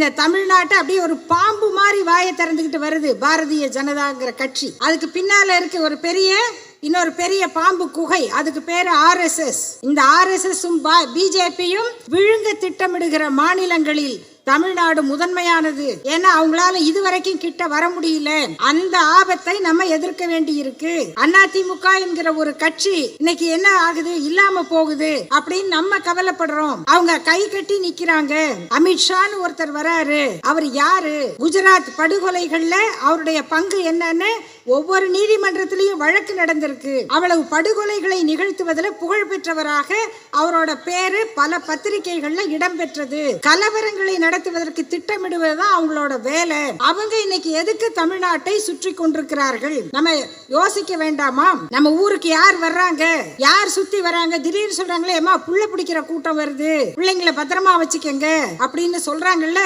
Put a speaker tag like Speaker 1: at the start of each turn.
Speaker 1: இந்த தமிழ்நாட்டை அப்படியே ஒரு பாம்பு மாதிரி வாயை திறந்துகிட்டு வருது பாரதிய ஜனதாங்கிற கட்சி. அதுக்கு பின்னால இருக்க ஒரு பெரிய இன்னொரு பெரிய பாம்பு குகை. அதுக்கு பேரு ஆர்எஸ்எஸ் இந்த ஆர்எஸ்எஸும் பிஜேபியும் விழுங்க திட்டமிடுகிற மாநிலங்களில் தமிழ்நாடு முதன்மையானது. ஏன்னா அவங்களால இதுவரைக்கும் கிட்ட வர முடியல. அந்த ஆபத்தை நம்ம எதிர்க்க வேண்டி இருக்கு அதிமுக என்கிற ஒரு கட்சி இன்னைக்கு என்ன ஆகுது? இல்லாம போகுது அப்படின்னு நம்ம கவலைப்படுறோம். அவங்க கை கட்டி நிக்கிறாங்க. அமித்ஷான்னு ஒருத்தர் வராரு. அவர் யாரு? குஜராத் படுகொலைகள்ல அவருடைய பங்கு என்னன்னு ஒவ்வொரு நீதிமன்றத்திலையும் வழக்கு நடந்திருக்கு. அவ்வளவு படுகொலைகளை நிகழ்த்துவதில் புகழ் பெற்றவராக அவரோட பேரு பல பத்திரிகைகள்ல இடம்பெற்றது கலவரங்களை நடத்துவதற்கு திட்டமிடுவதுதான் அவங்களோட வேலை. அவங்க இன்னைக்கு எதுக்கு தமிழ்நாட்டை சுற்றி கொண்டிருக்கிறார்கள்? நம்ம யோசிக்க வேண்டாமா? நம்ம ஊருக்கு யார் வர்றாங்க? யார் சுத்தி வராங்க? திடீர்னு சொல்றாங்களே அம்மா புள்ள பிடிக்கிற கூட்டம் வருது. பிள்ளைங்களை பத்திரமா வச்சுக்கங்க. அப்படின்னு சொல்றாங்கல்ல?